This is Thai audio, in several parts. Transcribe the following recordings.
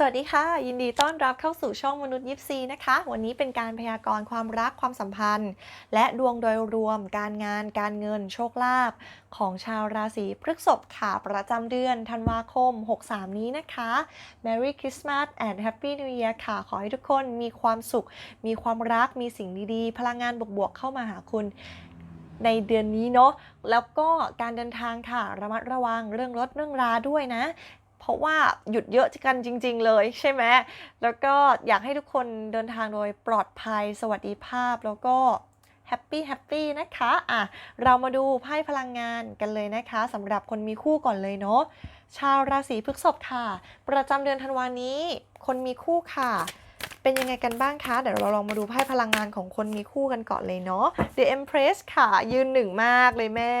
สวัสดีค่ะ ยินดีต้อนรับเข้าสู่ช่องมนุษย์ยิปซีนะคะ วันนี้เป็นการพยากรณ์ความรักความสัมพันธ์ และดวงโดยรวม การงาน การเงิน โชคลาภของชาวราศีพฤษภค่ะประจำเดือนธันวาคม 63 นี้นะคะ Merry Christmas and Happy New Year ค่ะ ขอให้ทุกคนมีความสุข มีความรักมีสิ่งดีๆ พลังงานบวกๆเข้ามาหาคุณในเดือนนี้เนาะแล้วก็การเดินทางค่ะระมัดระวังเรื่องรถเรื่องราด้วยนะ ราะว่าหยุดเยอะกันจริง ๆ เลยใช่ไหมแล้วก็อยากให้ทุกคนเดินทางโดยปลอดภัยสวัสดิภาพแล้วก็แฮปปี้แฮปปี้นะคะอะเรามาดูไพ่พลังงานกันเลยนะคะสำหรับคนมีคู่ก่อนเลยเนาะชาวราศีพฤษภค่ะ ประจำเดือนธันวานี้ คนมีคู่ค่ะเป็นยังไงกันบ้างคะ เดี๋ยวเราลองมาดูไพ่พลังงานของคนมีคู่กันก่อนเลยเนาะ The Empress ค่ะ ยืนหนึ่งมากเลยแม่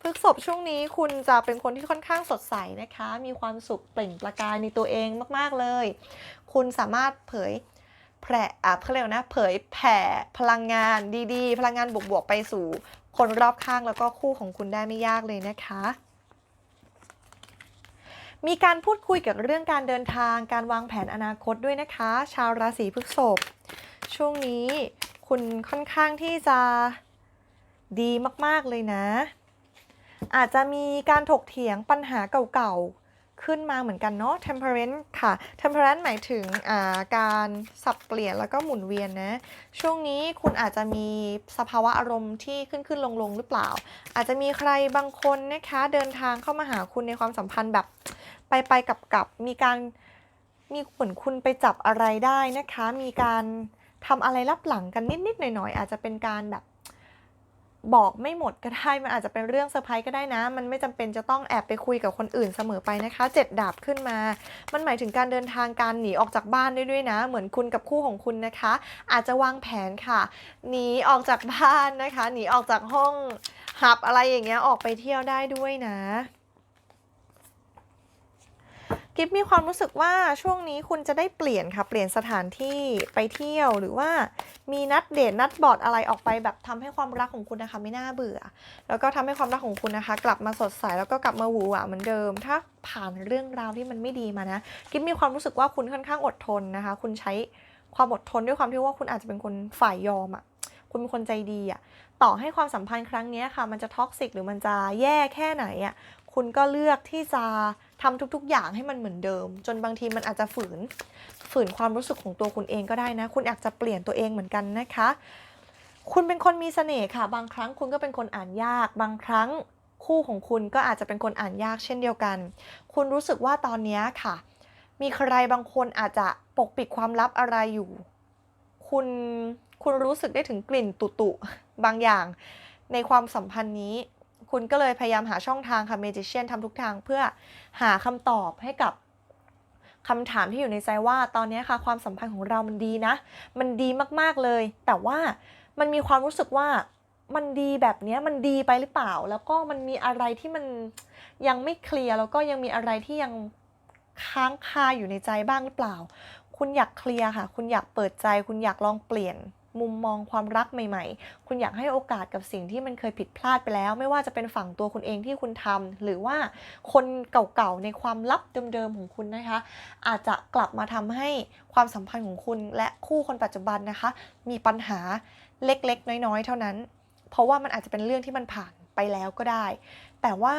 พฤกษภช่วงนี้คุณจะเป็นคนที่ค่อนข้างสดใสนะคะ มีความสุขเปล่งประกายในตัวเองมากๆเลย คุณสามารถเผยแผ่อะเขาเรียกว่นะเผยแผ่พลังงานดีๆ พลังงานบวกๆไปสู่คนรอบข้างแล้วก็คู่ของคุณได้ไม่ยากเลยนะคะ มีการพูดคุยเกี่ยวกับเรื่องการเดินทาง การวางแผนอนาคตด้วยนะคะ ชาวราศีพฤษภช่วงนี้คุณค่อนข้างที่จะดีมากๆเลยนะ อาจจะมีการถกเถียงปัญหาเก่าๆ ขึ้นมาเหมือนกันเนาะ temperance ค่ะ temperance หมายถึงาการสับเปลี่ยนแล้วก็หมุนเวียนนะ ช่วงนี้คุณอาจจะมีสภาวะอารมณ์ที่ขึ้นขึ้นลงลงๆหรือเปล่า อาจจะมีใครบางคนนะคะเดินทางเข้ามาหาคุณในความสัมพันธ์แบบไปไปๆกับกับๆมีการมีเหมือนคุณไปจับอะไรได้นะคะ มีการทำอะไรลับหลังกันนิดๆหน่อยๆอาจจะเป็นการแบบ บอกไม่หมดก็ได้ มันอาจจะเป็นเรื่องเซอร์ไพรส์ก็ได้นะ มันไม่จำเป็นจะต้องแอบไปคุยกับคนอื่นเสมอไปนะคะเจ็ดดาบขึ้นมา มันหมายถึงการเดินทางการหนีออกจากบ้านด้ด้วยนะ เหมือนคุณกับคู่ของคุณนะคะ อาจจะวางแผนค่ะ หนีออกจากบ้านนะคะ หนีออกจากห้องหับอะไรอย่างเงี้ย ออกไปเที่ยวได้ด้วยนะ กิฟมีความรู้สึกว่าช่วงนี้คุณจะได้เปลี่ยนค่ะ เปลี่ยนสถานที่ไปเที่ยวหรือว่ามีนัดเดทนัดบอดอะไรออกไปแบบทำให้ความรักของคุณนะคะไม่น่าเบื่อ แล้วก็ทำให้ความรักของคุณนะคะ กลับมาสดใสแล้วก็กลับมาหวือหวาเหมือนเดิม ถ้าผ่านเรื่องราวที่มันไม่ดีมานะกิฟมีความรู้สึกว่าคุณค่อนข้างอดทนนะคะ คุณใช้ความอดทนด้วยความที่ว่าคุณอาจจะเป็นคนฝ่ายยอมอะ่ะคุณเป็นคนใจดีอะ่ะต่อให้ความสัมพันธ์ครั้งนี้ค่ะ มันจะท็อกซิกหรือมันจะแย่แค่ไหนอะ่ะ คุณก็เลือกที่จะทำทุก ๆ อย่างให้มันเหมือนเดิม จนบางทีมันอาจจะฝืน ฝืนความรู้สึกของตัวคุณเองก็ได้นะ คุณอาจจะเปลี่ยนตัวเองเหมือนกันนะคะ คุณเป็นคนมีเสน่ห์ค่ะ บางครั้งคุณก็เป็นคนอ่านยาก บางครั้งคู่ของคุณก็อาจจะเป็นคนอ่านยากเช่นเดียวกัน คุณรู้สึกว่าตอนนี้ค่ะ มีใครบางคนอาจจะปกปิดความลับอะไรอยู่ คุณคุณรู้สึกได้ถึงกลิ่นตุตุบางอย่างในความสัมพันธ์นี้ คุณก็เลยพยายามหาช่องทางค่ะเมจิเชียนทำทุกทางเพื่อหาคำตอบให้กับคำถามที่อยู่ในใจว่าตอนนี้ค่ะความสัมพันธ์ของเรามันดีนะ มันดีมากๆเลย แต่ว่ามันมีความรู้สึกว่ามันดีแบบนี้มันดีไปหรือเปล่า แล้วก็มันมีอะไรที่มันยังไม่เคลียร์แล้วก็ยังมีอะไรที่ยังค้างคาอยู่ในใจบ้างหรือเปล่า คุณอยากเคลียร์ค่ะ คุณอยากเปิดใจ คุณอยากลองเปลี่ยน มุมมองความรักใหม่ ๆ คุณอยากให้โอกาสกับสิ่งที่มันเคยผิดพลาดไปแล้ว ไม่ว่าจะเป็นฝั่งตัวคุณเองที่คุณทำหรือว่าคนเก่าๆในความลับเดิมๆของคุณนะคะ อาจจะกลับมาทำให้ความสัมพันธ์ของคุณ และคู่คนปัจจุบันนะคะ มีปัญหาเล็กๆ น้อยๆ เท่านั้น เพราะว่ามันอาจจะเป็นเรื่องที่มันผ่านไปแล้วก็ได้ แต่ว่า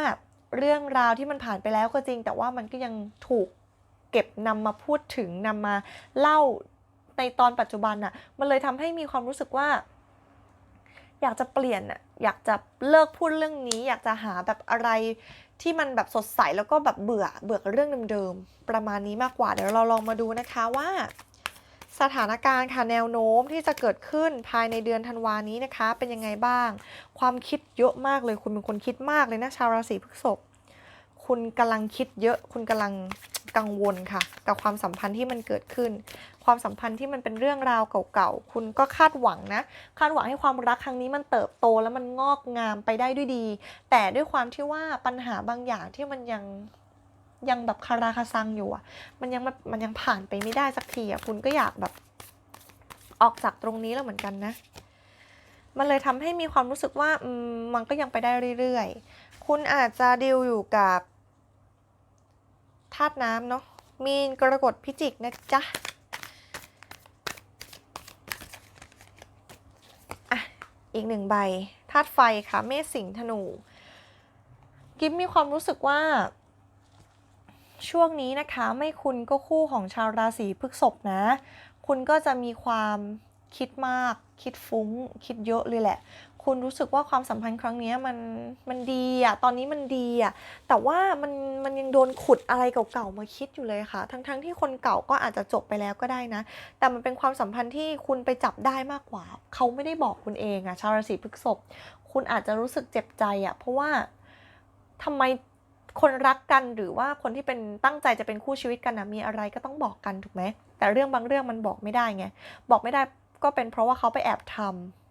เรื่องราวที่มันผ่านไปแล้วก็จริง แต่ว่ามันก็ยังถูกเก็บนำมาพูดถึงนำมาเล่า ในตอนปัจจุบันน่ะมันเลยทำให้มีความรู้สึกว่า อยากจะเปลี่ยนน่ะอยากจะเลิกพูดเรื่องนี้ อยากจะหาแบบอะไรที่มันแบบสดใสแล้วก็แบบเบื่อเบื่อเรื่องเดิมๆประมาณนี้มากกว่าเดี๋ยวเราลองมาดูนะคะว่า สถานการณ์ค่ะแนวโน้มที่จะเกิดขึ้นภายในเดือนธันวานี้นะคะ เป็นยังไงบ้าง ความคิดเยอะมากเลยคุณเป็นคนคิดมากเลยนะชาวราศีพฤษภ คุณกำลังคิดเยอะ คุณกำลังกังวลค่ะ กับความสัมพันธ์ที่มันเกิดขึ้น ความสัมพันธ์ที่มันเป็นเรื่องราวเก่าๆ คุณก็คาดหวังนะ คาดหวังให้ความรักครั้งนี้มันเติบโตแล้วมันงอกงามไปได้ด้วยดี แต่ด้วยความที่ว่าปัญหาบางอย่างที่มันยังยังแบบคาราคาซังอยู่อะ มันยังมันยังผ่านไปไม่ได้สักทีอะ คุณก็อยากแบบออกจากตรงนี้แล้วเหมือนกันนะ มันเลยทำให้มีความรู้สึกว่ามมันก็ยังไปได้เรื่อยๆ คุณอาจจะดีลอยู่กับ ธาตุน้ำเนาะมีนกรกฎพิจิกนะจ๊ะอะอีกหนึ่งใบธาตุไฟค่ะ เมษสิงห์ธนู กิฟมีความรู้สึกว่า ช่วงนี้นะคะไม่คุณก็คู่ของชาวราศีพฤษภนะ คุณก็จะมีความคิดมาก คิดฟุ้ง คิดเยอะเลยแหละ คุณรู้สึกว่าความสัมพันธ์ครั้งนี้มันมันดีอะตอนนี้มันดีอะแต่ว่ามันมันยังโดนขุดอะไรเก่าๆมาคิดอยู่เลยค่ะ ทั้งๆที่คนเก่าก็อาจจะจบไปแล้วก็ได้นะ แต่มันเป็นความสัมพันธ์ที่คุณไปจับได้มากกว่า เขาไม่ได้บอกคุณเองอะชาวราศีพฤษภคุณอาจจะรู้สึกเจ็บใจอะเพราะว่าทำไมคนรักกันหรือว่าคนที่เป็นตั้งใจจะเป็นคู่ชีวิตกันนะมีอะไรก็ต้องบอกกันถูกไหมแต่เรื่องบางเรื่องมันบอกไม่ได้ไงบอกไม่ได้ก็เป็นเพราะว่าเขาไปแอบทำ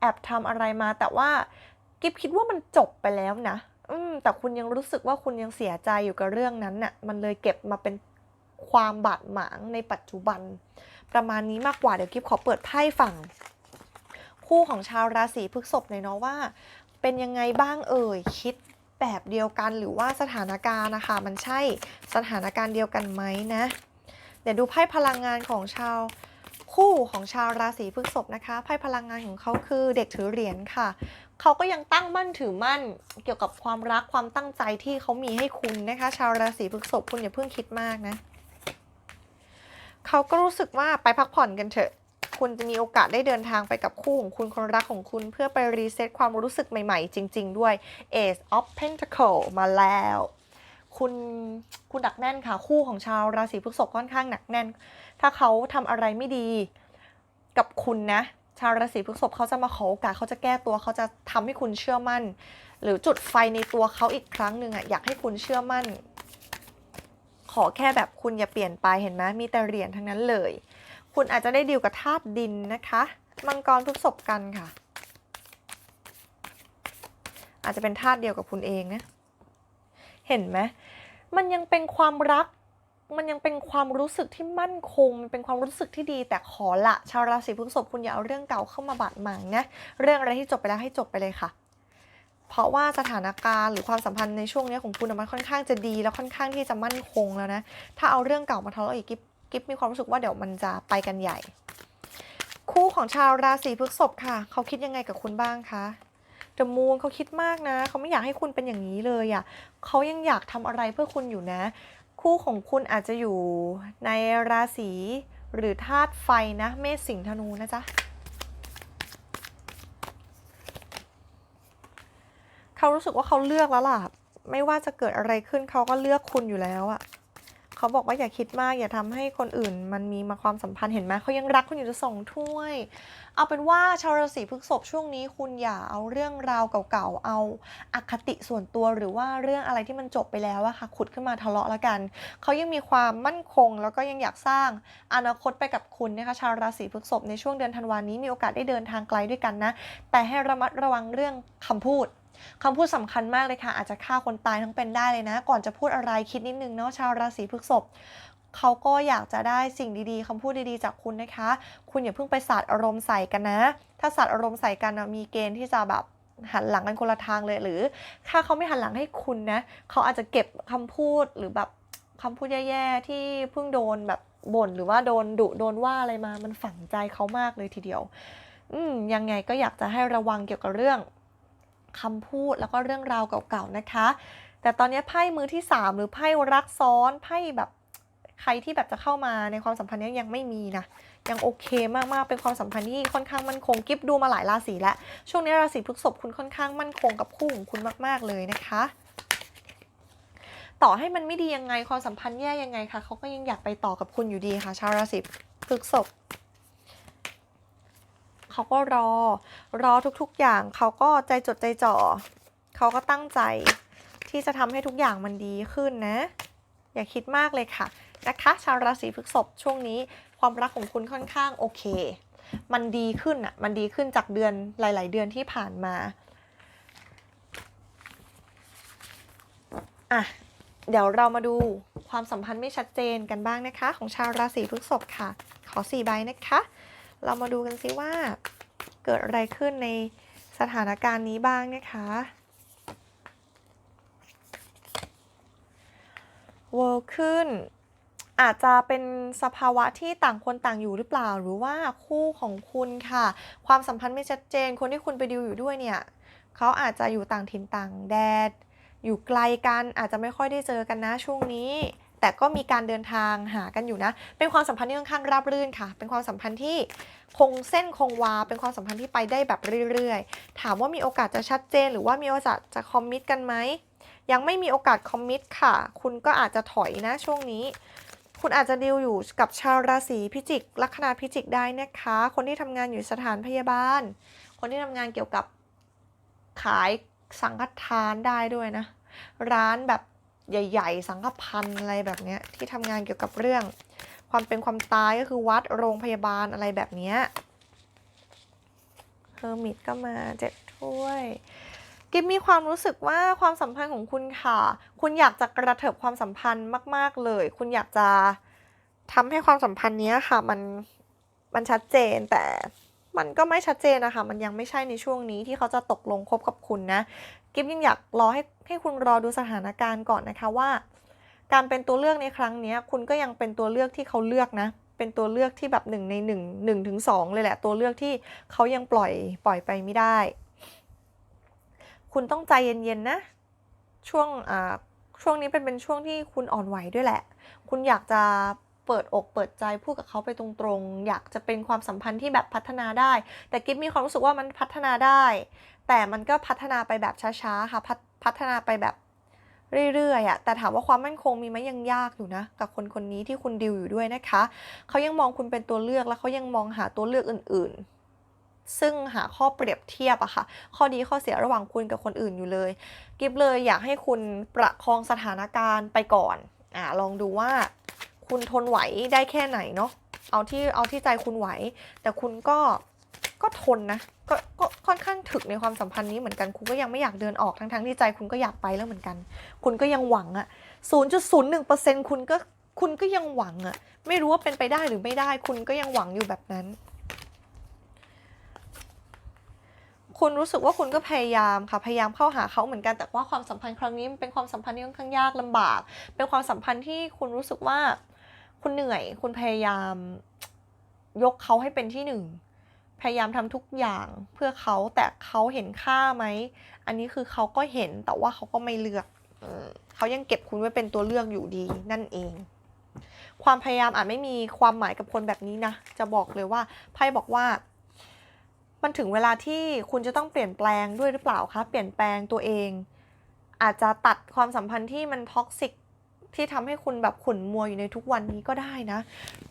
แอบทำอะไรมา แต่ว่ากิฟคิดว่ามันจบไปแล้วนะอืมแต่คุณยังรู้สึกว่าคุณยังเสียใจอยู่กับเรื่องนั้นน่ะ มันเลยเก็บมาเป็นความบาดหมางในปัจจุบัน ประมาณนี้มากกว่าเดี๋ยวกิฟขอเปิดไพ่ฝั่ง คู่ของชาวราศีพฤษภหน่อยเนาะว่า เป็นยังไงบ้างเอ่ยคิดแบบเดียวกันหรือว่าสถานการณ์นะคะมันใช่สถานการณ์เดียวกันไหมนะ เดี๋ยวดูไพ่พลังงานของชาว คู่ของชาวราศีพฤษภนะคะไพ่พลังงานของเขาคือเด็กถือเหรียญค่ะ เขาก็ยังตั้งมั่นถือมั่น เกี่ยวกับความรักความตั้งใจที่เขามีให้คุณนะคะ ชาวราศีพฤษภคุณอย่าเพิ่งคิดมากนะ เขาก็รู้สึกว่าไปพักผ่อนกันเถอะ คุณจะมีโอกาสได้เดินทางไปกับคู่ของคุณคนรักของคุณเพื่อไปรีเซ็ตความรู้สึกใหม่ๆ จริง ๆ ด้วย Ace of Pentacle มาแล้ว คุณคุณหนักแน่นค่ะ คู่ของชาวราศีพฤษภค่อนข้างหนักแน่น ถ้าเขาทำอะไรไม่ดีกับคุณนะ ชาวราศีพฤษภเขาจะมาขอโอกาสเขาจะแก้ตัวเขาจะทำให้คุณเชื่อมั่น หรือจุดไฟในตัวเขาอีกครั้งหนึ่งอะอยากให้คุณเชื่อมั่น ขอแค่แบบคุณอย่าเปลี่ยนไปเห็นไหมมีแต่เหรียญทั้งนั้นเลย คุณอาจจะได้ดีลกับธาตุดินนะคะมังกรพฤษภกันค่ะ อาจจะเป็นธาตุเดียวกับคุณเองนะ เห็นไหมมันยังเป็นความรัก มันยังเป็นความรู้สึกที่มั่นคงมันเป็นความรู้สึกที่ดี แต่ขอละชาวราศีพฤษภคุณอย่าเอาเรื่องเก่าเข้ามาบาดหมางนะ เรื่องอะไรที่จบไปแล้วให้จบไปเลยค่ะ เพราะว่าสถานการณ์หรือความสัมพันธ์ในช่วงนี้ของคุณมันค่อนข้างจะดีแล้วค่อนข้างที่จะมั่นคงแล้วนะ ถ้าเอาเรื่องเก่ามาทะเลาะอีกกิ๊บกิ๊บมีความรู้สึกว่าเดี๋ยวมันจะไปกันใหญ่ คู่ของชาวราศีพฤษภค่ะ เขาคิดยังไงกับคุณบ้างคะ ดมูนเขาคิดมากนะ เขาไม่อยากให้คุณเป็นอย่างนี้เลยอะ่ะเขายังอยากทำอะไรเพื่อคุณอยู่นะ คู่ของคุณอาจจะอยู่ในราศีหรือธาตุไฟนะ เมษสิงห์ธนูนะจ๊ะเขารู้สึกว่าเขาเลือกแล้วล่ะ ไม่ว่าจะเกิดอะไรขึ้นเขาก็เลือกคุณอยู่แล้วอะ เขาบอกว่าอย่าคิดมากอย่าทำให้คนอื่น มันมีมาความสัมพันธ์เห็นไหมเขายังรักคุณอยู่จะส่งถ้วย เอาเป็นว่าชาวราศีพฤษภช่วงนี้คุณอย่าเอาเรื่องราวเก่าๆ เอาอคติส่วนตัวหรือว่าเรื่องอะไรที่มันจบไปแล้วอะค่ะขุดขึ้นมาทะเลาะแล้วกัน เขายังมีความมั่นคง แล้วก็ยังอยากสร้างอนาคตไปกับคุณนะคะชาวราศีพฤษภในช่วงเดือนธันวานี้มีโอกาสได้เดินทางไกลด้วยกันนะแต่ให้ระมัดระวังเรื่องคำพูด คำพูดสำคัญมากเลยค่ะ อาจจะฆ่าคนตายทั้งเป็นได้เลยนะ ก่อนจะพูดอะไรคิดนิดนึงเนาะชาวราศีพฤษภเขาก็อยากจะได้สิ่งดีๆคำพูดดีๆ จากคุณนะคะ คุณอย่าเพิ่งไปสาดอารมณ์ใส่กันนะ ถ้าสาดอารมณ์ใส่กันนะมีเกณฑ์ที่จะแบบหันหลังกันคนละทางเลยหรือ ถ้าเขาไม่หันหลังให้คุณนะเขาอาจจะเก็บคำพูดหรือแบบคำพูดแย่ๆที่เพิ่งโดนแบบบ่นหรือว่าโดนดุโดนว่าอะไรมามันฝังใจเขามากเลยทีเดียว อืมยังไงก็อยากจะให้ระวังเกี่ยวกับเรื่อง คำพูดแล้วก็เรื่องราวเก่าๆนะคะ แต่ตอนนี้ไพ่มือที่ 3 หรือไพ่รักซ้อนไพ่แบบใครที่แบบจะเข้ามาในความสัมพันธ์นี้ยังไม่มีนะ ยังโอเคมากๆ เป็นความสัมพันธ์ที่ค่อนข้างมั่นคงกิฟดูมาหลายราศีแล้ว ช่วงนี้ราศีพฤษภคุณค่อนข้างมั่นคงกับคู่ของคุณมาก ๆ เลยนะคะ ต่อให้มันไม่ดียังไงความสัมพันธ์แย่ยังไงคะเขาก็ยังอยากไปต่อกับคุณอยู่ดีค่ะ ชาวราศีพฤษภ เขาก็รอ รอทุกๆอย่าง เขาก็ใจจดใจจ่อ เขาก็ตั้งใจ ที่จะทำให้ทุกอย่างมันดีขึ้นนะ อย่าคิดมากเลยค่ะนะคะชาวราศีพฤษภช่วงนี้ความรักของคุณค่อนข้างโอเค มันดีขึ้นอะ มันดีขึ้นจากเดือนหลาย ๆ เดือนที่ผ่านมาอะเดี๋ยวเรามาดูความสัมพันธ์ไม่ชัดเจนกันบ้างนะคะ ของชาวราศีพฤษภค่ะ ขอสี่ใบนะคะ เรามาดูกันซิว่า เกิดอะไรขึ้นในสถานการณ์นี้บ้างนะคะ World ขึ้น อาจจะเป็นสภาวะที่ต่างคนต่างอยู่หรือเปล่า หรือว่าคู่ของคุณค่ะ ความสัมพันธ์ไม่ชัดเจน คนที่คุณไปดิวอยู่ด้วยเนี่ยเขาอาจจะอยู่ต่างถิ่นต่างแดนอยู่ไกลกันอาจจะไม่ค่อยได้เจอกันนะช่วงนี้ แต่ก็มีการเดินทางหากันอยู่นะ เป็นความสัมพันธ์ที่ค่อนข้างราบรื่นค่ะ เป็นความสัมพันธ์ที่คงเส้นคงวา เป็นความสัมพันธ์ที่ไปได้แบบเรื่อยๆ ถามว่ามีโอกาสจะชัดเจน หรือว่ามีโอกาสจะคอมมิตกันไหม ยังไม่มีโอกาสคอมมิตค่ะ คุณก็อาจจะถอยนะช่วงนี้ คุณอาจจะดีลอยู่กับชาวราศีพิจิก ลัคนาพิจิกได้นะคะ คนที่ทำงานอยู่สถานพยาบาล คนที่ทำงานเกี่ยวกับขายสังฆทานได้ด้วยนะ ร้านแบบ ใหญ่ ๆ สังฆพันธ์อะไรแบบเนี้ยที่ทำงานเกี่ยวกับเรื่อง ความเป็นความตายก็คือวัดโรงพยาบาลอะไรแบบเนี้ยเฮอร์มิตก็มาเจ็ดถ้วยกิฟมีความรู้สึกว่าความสัมพันธ์ของคุณค่ะ คุณอยากจะกระเถิบความสัมพันธ์มาก ๆ เลย คุณอยากจะทำให้ความสัมพันธ์นี้ค่ะ มันมันชัดเจนแต่มันก็ไม่ชัดเจนนะคะ มันยังไม่ใช่ในช่วงนี้ที่เขาจะตกลงคบกับคุณนะ กิฟยังอยากรอให้ให้คุณรอดูสถานการณ์ก่อนนะคะว่า การเป็นตัวเลือกในครั้งนี้คุณก็ยังเป็นตัวเลือกที่เขาเลือกนะ เป็นตัวเลือกที่แบบหนึ่งในหนึ่งหนึ่งถึงสองเลยแหละ ตัวเลือกที่เขายังปล่อยปล่อยไปไม่ได้ คุณต้องใจเย็นๆนะ ช่วงอ่าช่วงนี้เป็นเป็นช่วงที่คุณอ่อนไหวด้วยแหละ คุณอยากจะ เปิดอกเปิดใจพูดกับเขาไปตรงๆ อยากจะเป็นความสัมพันธ์ที่แบบพัฒนาได้ แต่กิฟมีความรู้สึกว่ามันพัฒนาได้ แต่มันก็พัฒนาไปแบบช้าๆค่ะพัฒพัฒนาไปแบบเรื่อยๆอะแต่ถามว่าความมั่นคงมีไหมยังยากอยู่นะ กับคนคนนี้ที่คุณดิวอยู่ด้วยนะคะ เขายังมองคุณเป็นตัวเลือกแล้วเขายังมองหาตัวเลือกอื่นๆ ซึ่งหาข้อเปรียบเทียบอะค่ะ ข้อดีข้อเสียระหว่างคุณกับคนอื่นอยู่เลย กิฟเลยอยากให้คุณประคองสถานการณ์ไปก่อนอ่าลองดูว่า คุณทนไหวได้แค่ไหนเนาะเอาที่เอาที่ใจคุณไหว แต่คุณก็ก็ทนนะก็ก็ค่อนข้างถึกในความสัมพันธ์นี้เหมือนกันคุณก็ยังไม่อยากเดินออกทั้งทั้งๆที่ใจคุณก็อยากไปแล้วเหมือนกัน คุณก็ยังหวังอะ0.01%คุณก็คุณก็ยังหวังอะไม่รู้ว่าเป็นไปได้หรือไม่ได้ คุณก็ยังหวังอยู่แบบนั้น คุณรู้สึกว่าคุณก็พยายามค่ะพยายามเข้าหาเขาเหมือนกันแต่ว่าความสัมพันธ์ครั้งนี้มันเป็นความสัมพันธ์ที่ค่อนข้างยากลำบาก เป็นความสัมพันธ์ที่คุณรู้สึกว่า คุณเหนื่อยคุณพยายามยกเขาให้เป็นที่หนึ่งพยายามทำทุกอย่างเพื่อเขาแต่เขาเห็นค่าไหม อันนี้คือเขาก็เห็นแต่ว่าเขาก็ไม่เลือกเออเขายังเก็บคุณไว้เป็นตัวเลือกอยู่ดีนั่นเอง ความพยายามอาจไม่มีความหมายกับคนแบบนี้นะ จะบอกเลยว่าไพ่บอกว่า มันถึงเวลาที่คุณจะต้องเปลี่ยนแปลงด้วยหรือเปล่าคะเปลี่ยนแปลงตัวเอง อาจจะตัดความสัมพันธ์ที่มันท็อกซิก ที่ทำให้คุณแบบขุ่นมัวอยู่ในทุกวันนี้ก็ได้นะ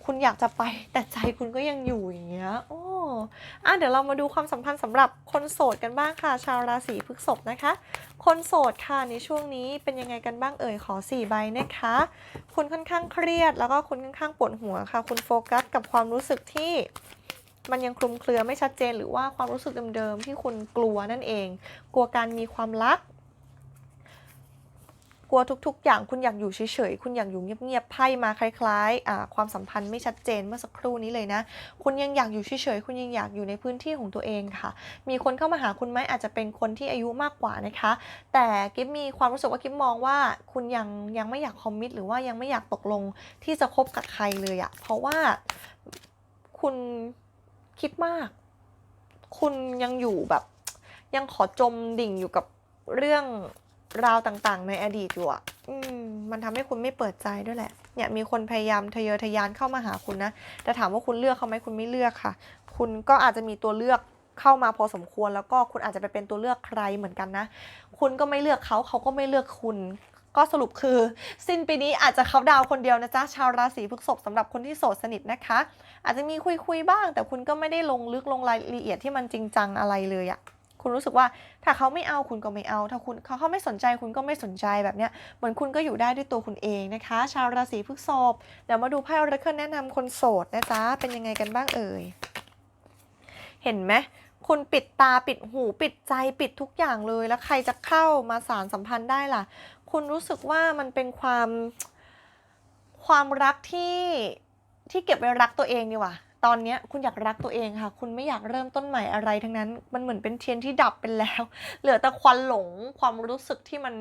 คุณอยากจะไปแต่ใจคุณก็ยังอยู่อย่างเงี้ยโอ้อะเดี๋ยวเรามาดูความสัมพันธ์สำหรับคนโสดกันบ้างค่ะ ชาวราศีพฤษภนะคะ คนโสดค่ะในช่วงนี้เป็นยังไงกันบ้างเอ่ยขอสี่ใบนะคะ คุณค่อนข้างเครียด แล้วก็คุณค่อนข้างปวดหัวค่ะ คุณโฟกัสกับความรู้สึกที่มันยังคลุมเครือไม่ชัดเจนหรือว่าความรู้สึกเดิมๆที่คุณกลัวนั่นเอง กลัวการมีความรัก กลัวทุกๆ อย่างคุณอยากอยู่เฉยๆ คุณอยากอยู่เงียบๆ ไพ่มาคล้ายๆความสัมพันธ์ไม่ชัดเจนเมื่อสักครู่นี้เลยนะ คุณยังอยากอยู่เฉยๆ คุณยังอยากอยู่ในพื้นที่ของตัวเองค่ะ มีคนเข้ามาหาคุณไหมอาจจะเป็นคนที่อายุมากกว่านะคะ แต่กิฟมีความรู้สึกว่ากิฟมองว่าคุณยังยังไม่อยากคอมมิตหรือว่ายังไม่อยากตกลงที่จะคบกับใครเลยอะเพราะว่าคุณคิดมาก คุณยังอยู่แบบ ยังขอจมดิ่งอยู่กับเรื่อง ราวต่างๆ ในอดีตอยู่อะอืมมันทำให้คุณไม่เปิดใจด้วยแหละ เนี่ยมีคนพยายามทะเยอทะยานเข้ามาหาคุณนะ แต่ถามว่าคุณเลือกเขาไหมคุณไม่เลือกค่ะ คุณก็อาจจะมีตัวเลือกเข้ามาพอสมควร แล้วก็คุณอาจจะไปเป็นตัวเลือกใครเหมือนกันนะ คุณก็ไม่เลือกเขาเขาก็ไม่เลือกคุณ ก็สรุปคือ สิ้นปีนี้อาจจะเขาดาวคนเดียวนะจ๊ะชาวราศีพฤษภสำหรับคนที่โสดสนิทนะคะ อาจจะมีคุยคุยๆบ้าง แต่คุณก็ไม่ได้ลงลึกลงรายละเอียดที่มันจริงจังอะไรเลยอะ คุณรู้สึกว่าถ้าเขาไม่เอาคุณก็ไม่เอา ถ้าคุณเขาเขาไม่สนใจคุณก็ไม่สนใจแบบเนี้ยเหมือนคุณก็อยู่ได้ด้วยตัวคุณเองนะคะ ชาวราศีพฤษภเดี๋ยวมาดูไพ่อราเคิลแนะนำคนโสดนะจ๊ะเป็นยังไงกันบ้างเอ่ยเห็นไหมคุณปิดตาปิดหูปิดใจปิดทุกอย่างเลย แล้วใครจะเข้ามาสารสัมพันธ์ได้ล่ะ คุณรู้สึกว่ามันเป็นความความรักที่ที่เก็บไว้รักตัวเองดีกว่า ตอนนี้คุณอยากรักตัวเองค่ะ คุณไม่อยากเริ่มต้นใหม่อะไรทั้งนั้น มันเหมือนเป็นเทียนที่ดับไปแล้ว เหลือแต่ควันหลงความรู้สึกที่มัน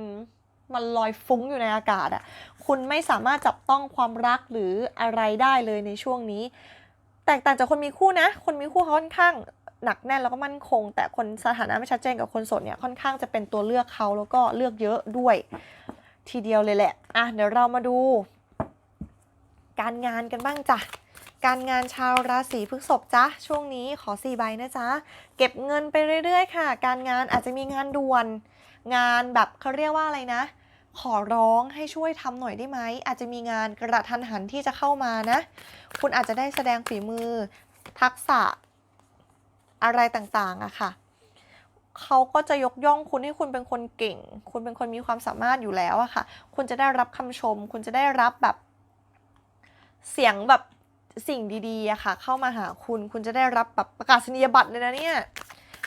มันลอยฟุ้งอยู่ในอากาศอะคุณไม่สามารถจับต้องความรักหรืออะไรได้เลยในช่วงนี้ แตกต่างจากคนมีคู่นะ คนมีคู่เขาค่อนข้างหนักแน่นแล้วก็มั่นคง แต่คนสถานะไม่ชัดเจนกับคนโสดเนี่ยค่อนข้างจะเป็นตัวเลือกเขาแล้วก็เลือกเยอะด้วย ทีเดียวเลยแหละ อะเดี๋ยวเรามาดู การงานกันบ้างจ้ะ การงานชาวราศีพฤษภจ้ะช่วงนี้ขอสี่ใบนะจ๊ะเก็บเงินไปเรื่อย ๆ ค่ะ การงานอาจจะมีงานด่วน งานแบบเขาเรียกว่าอะไรนะ ขอร้องให้ช่วยทำหน่อยได้ไหมอาจจะมีงานกระทันหันที่จะเข้ามานะ คุณอาจจะได้แสดงฝีมือ ทักษะอะไรต่างๆอะค่ะเขาก็จะยกย่องคุณให้คุณเป็นคนเก่ง คุณเป็นคนมีความสามารถอยู่แล้วอะค่ะ คุณจะได้รับคำชม คุณจะได้รับแบบ เสียงแบบ สิ่งดีๆอะค่ะ เข้ามาหาคุณ คุณจะได้รับแบบประกาศนียบัตรเลยนะเนี่ย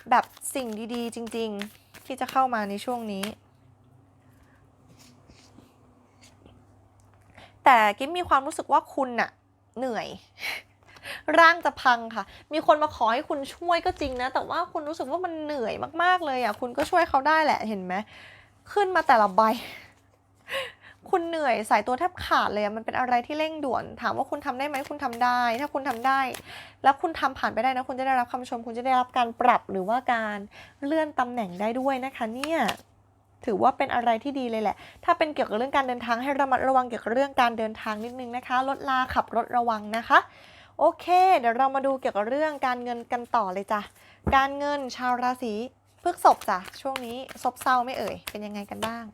แบบสิ่งดีๆ จริง ๆ ที่จะเข้ามาในช่วงนี้ แต่กิ๊บมีความรู้สึกว่าคุณน่ะ เหนื่อย ร่างจะพังค่ะ มีคนมาขอให้คุณช่วยก็จริงนะ แต่ว่าคุณรู้สึกว่ามันเหนื่อยมากๆเลยอะ คุณก็ช่วยเขาได้แหละเห็นไหม ขึ้นมาแต่ละใบ คุณเหนื่อยสายตัวแทบขาดเลยมันเป็นอะไรที่เร่งด่วน ถามว่าคุณทำได้ไหมคุณทำได้ ถ้าคุณทำได้ แล้วคุณทำผ่านไปได้นะคุณจะได้รับคำชม คุณจะได้รับการปรับหรือว่าการเลื่อนตำแหน่งได้ด้วยนะคะเนี่ยถือว่าเป็นอะไรที่ดีเลยแหละ ถ้าเป็นเกี่ยวกับเรื่องการเดินทางให้ระมัดระวังเกี่ยวกับเรื่องการเดินทางนิดนึงนะคะลดลาขับรถระวังนะคะ โอเค เดี๋ยวเรามาดูเกี่ยวกับเรื่องการเงินกันต่อเลยจ้ะ การเงินชาวราศีพฤกษภจ้ะช่วงนี้ซบเซาไม่เอ่ย เป็นยังไงกันบ้าง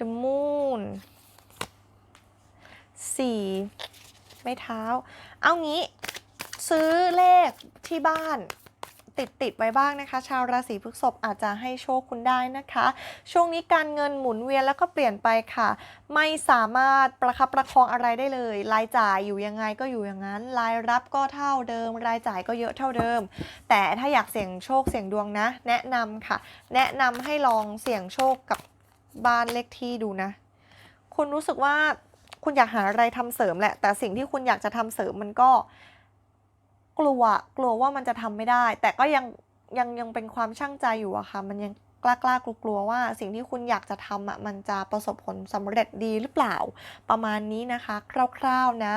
The Moon สี่ไม้เท้า เอางี้ ซื้อเลขที่บ้านติดติดๆไว้บ้างนะคะ ชาวราศีพฤษภอาจจะให้โชคคุณได้นะคะ ช่วงนี้การเงินหมุนเวียนแล้วก็เปลี่ยนไปค่ะ ไม่สามารถประคับประคองอะไรได้เลย รายจ่ายอยู่ยังไงก็อยู่อย่างนั้น รายรับก็เท่าเดิม รายจ่ายก็เยอะเท่าเดิม แต่ถ้าอยากเสี่ยงโชคเสี่ยงดวงนะ แนะนำค่ะ แนะนำให้ลองเสี่ยงโชคกับ บ้านเลขที่ดูนะ คุณรู้สึกว่าคุณอยากหาอะไรทำเสริมแหละ แต่สิ่งที่คุณอยากจะทำเสริมมันก็ กลัวกลัวว่ามันจะทำไม่ได้ แต่ก็ยังยังยังเป็นความช่างใจอยู่อะค่ะ มันยังกล้ากล้ากลัวกลัวว่า สิ่งที่คุณอยากจะทำอะมันจะประสบผลสำเร็จดีหรือเปล่า ประมาณนี้นะคะ คร่าวๆนะ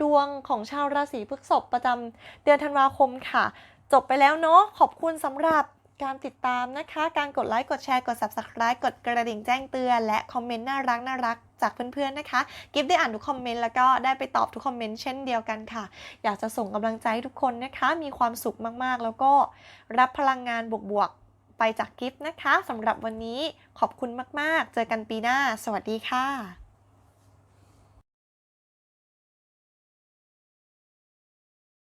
ดวงของชาวราศีพฤษภประจำเดือนธันวาคมค่ะ จบไปแล้วเนาะขอบคุณสำหรับ การติดตามนะคะ การกดไลค์ กดแชร์ กด subscribe กดกระดิ่งแจ้งเตือน และคอมเมนต์น่ารักน่ารักจากเพื่อนๆนะคะ กิฟได้อ่านทุกคอมเมนต์แล้วก็ได้ไปตอบทุกคอมเมนต์เช่นเดียวกันค่ะ อยากจะส่งกำลังใจให้ทุกคนนะคะ มีความสุขมากๆ แล้วก็รับพลังงานบวกๆ ไปจากกิฟต์นะคะสำหรับวันนี้ขอบคุณมากๆ เจอกันปีหน้า สวัสดีค่ะ